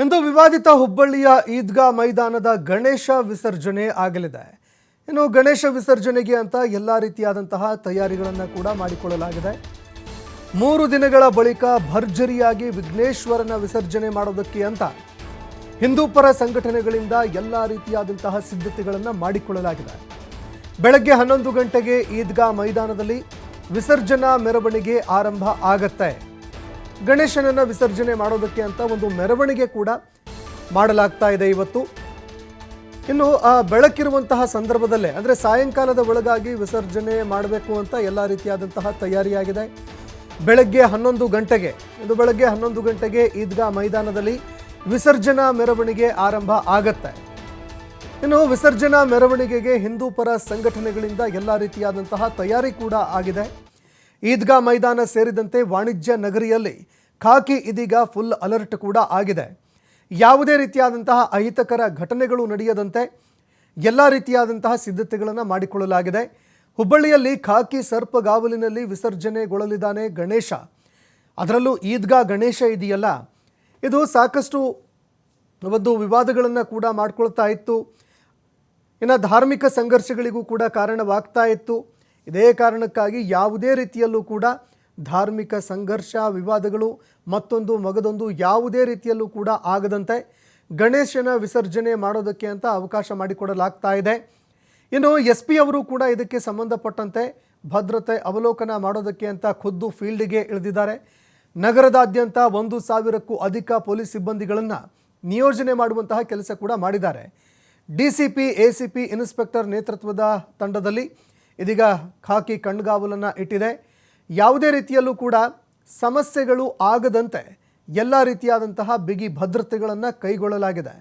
ಇಂದು ವಿವಾದಿತ ಹುಬ್ಬಳ್ಳಿಯ ಈದ್ಗಾ ಮೈದಾನದ ಗಣೇಶ ವಿಸರ್ಜನೆ ಆಗಲಿದೆ. ಇನ್ನು ಗಣೇಶ ವಿಸರ್ಜನೆಗೆ ಅಂತ ಎಲ್ಲ ರೀತಿಯಾದಂತಹ ತಯಾರಿಗಳನ್ನು ಕೂಡ ಮಾಡಿಕೊಳ್ಳಲಾಗಿದೆ. ಮೂರು ದಿನಗಳ ಬಳಿಕ ಭರ್ಜರಿಯಾಗಿ ವಿಘ್ನೇಶ್ವರನ ವಿಸರ್ಜನೆ ಮಾಡೋದಕ್ಕೆ ಅಂತ ಹಿಂದೂಪರ ಸಂಘಟನೆಗಳಿಂದ ಎಲ್ಲ ರೀತಿಯಾದಂತಹ ಸಿದ್ಧತೆಗಳನ್ನು ಮಾಡಿಕೊಳ್ಳಲಾಗಿದೆ. ಬೆಳಗ್ಗೆ ಹನ್ನೊಂದು ಗಂಟೆಗೆ ಈದ್ಗಾ ಮೈದಾನದಲ್ಲಿ ವಿಸರ್ಜನಾ ಮೆರವಣಿಗೆ ಆರಂಭ ಆಗತ್ತೆ. ಗಣೇಶನನ್ನ ವಿಸರ್ಜನೆ ಮಾಡೋದಕ್ಕೆ ಅಂತ ಒಂದು ಮೆರವಣಿಗೆ ಕೂಡ ಮಾಡಲಾಗ್ತಾ ಇದೆ ಇವತ್ತು. ಇನ್ನು ಆ ಬೆಳಕಿರುವಂತಹ ಸಂದರ್ಭದಲ್ಲೇ, ಅಂದರೆ ಸಾಯಂಕಾಲದ ಒಳಗಾಗಿ ವಿಸರ್ಜನೆ ಮಾಡಬೇಕು ಅಂತ ಎಲ್ಲ ರೀತಿಯಾದಂತಹ ತಯಾರಿಯಾಗಿದೆ. ಬೆಳಗ್ಗೆ ಹನ್ನೊಂದು ಗಂಟೆಗೆ ಇದು ಬೆಳಗ್ಗೆ ಹನ್ನೊಂದು ಗಂಟೆಗೆ ಈದ್ಗಾ ಮೈದಾನದಲ್ಲಿ ವಿಸರ್ಜನಾ ಮೆರವಣಿಗೆ ಆರಂಭ ಆಗತ್ತೆ. ಇನ್ನು ವಿಸರ್ಜನಾ ಮೆರವಣಿಗೆಗೆ ಹಿಂದೂ ಪರ ಸಂಘಟನೆಗಳಿಂದ ಎಲ್ಲ ರೀತಿಯಾದಂತಹ ತಯಾರಿ ಕೂಡ ಆಗಿದೆ. ಈದ್ಗಾ ಮೈದಾನ ಸೇರಿದಂತೆ ವಾಣಿಜ್ಯ ನಗರಿಯಲ್ಲಿ ಖಾಕಿ ಇದೀಗ ಫುಲ್ ಅಲರ್ಟ್ ಕೂಡ ಆಗಿದೆ. ಯಾವುದೇ ರೀತಿಯಾದಂತಹ ಅಹಿತಕರ ಘಟನೆಗಳು ನಡೆಯದಂತೆ ಎಲ್ಲ ರೀತಿಯಾದಂತಹ ಸಿದ್ಧತೆಗಳನ್ನು ಮಾಡಿಕೊಳ್ಳಲಾಗಿದೆ. ಹುಬ್ಬಳ್ಳಿಯಲ್ಲಿ ಖಾಕಿ ಸರ್ಪಗಾವಲಿನಲ್ಲಿ ವಿಸರ್ಜನೆಗೊಳ್ಳಲಿದ್ದಾನೆ ಗಣೇಶ. ಅದರಲ್ಲೂ ಈದ್ಗಾ ಗಣೇಶ ಇದೆಯಲ್ಲ? ಇದು ಸಾಕಷ್ಟು ಒಂದು ವಿವಾದಗಳನ್ನು ಕೂಡ ಮಾಡಿಕೊಳ್ತಾ ಇತ್ತು. ಇನ್ನು ಧಾರ್ಮಿಕ ಸಂಘರ್ಷಗಳಿಗೂ ಕೂಡ ಕಾರಣವಾಗ್ತಾ ಇತ್ತು. ಇದೇ ಕಾರಣಕ್ಕಾಗಿ ಯಾವುದೇ ರೀತಿಯಲ್ಲೂ ಕೂಡ ಧಾರ್ಮಿಕ ಸಂಘರ್ಷ, ವಿವಾದಗಳು ಮತ್ತೊಂದು ಮಗದೊಂದು ಯಾವುದೇ ರೀತಿಯಲ್ಲೂ ಕೂಡ ಆಗದಂತೆ ಗಣೇಶನ ವಿಸರ್ಜನೆ ಮಾಡೋದಕ್ಕೆ ಅಂತ ಅವಕಾಶ ಮಾಡಿಕೊಡಲಾಗ್ತಾ ಇದೆ. ಇನ್ನು ಎಸ್ ಪಿ ಅವರು ಕೂಡ ಇದಕ್ಕೆ ಸಂಬಂಧಪಟ್ಟಂತೆ ಭದ್ರತೆ ಅವಲೋಕನ ಮಾಡೋದಕ್ಕೆ ಅಂತ ಖುದ್ದು ಫೀಲ್ಡ್ಗೆ ಇಳಿದಿದ್ದಾರೆ. ನಗರದಾದ್ಯಂತ ಒಂದು ಸಾವಿರಕ್ಕೂ ಅಧಿಕ ಪೊಲೀಸ್ ಸಿಬ್ಬಂದಿಗಳನ್ನು ನಿಯೋಜನೆ ಮಾಡುವಂತಹ ಕೆಲಸ ಕೂಡ ಮಾಡಿದ್ದಾರೆ. D C P, A C P inspector ನೇತೃತ್ವದ ತಂಡದಲ್ಲಿ ಇದೀಗ ಖಾಕಿ ಕಣ್ಗಾವಲನ್ನು ಇಟ್ಟಿದೆ. ಯಾವುದೇ ರೀತಿಯಲ್ಲೂ ಕೂಡ ಸಮಸ್ಯೆಗಳು ಆಗದಂತೆ ಎಲ್ಲ ರೀತಿಯಾದಂತಹ ಬಿಗಿ ಭದ್ರತೆಗಳನ್ನು ಕೈಗೊಳ್ಳಲಾಗಿದೆ.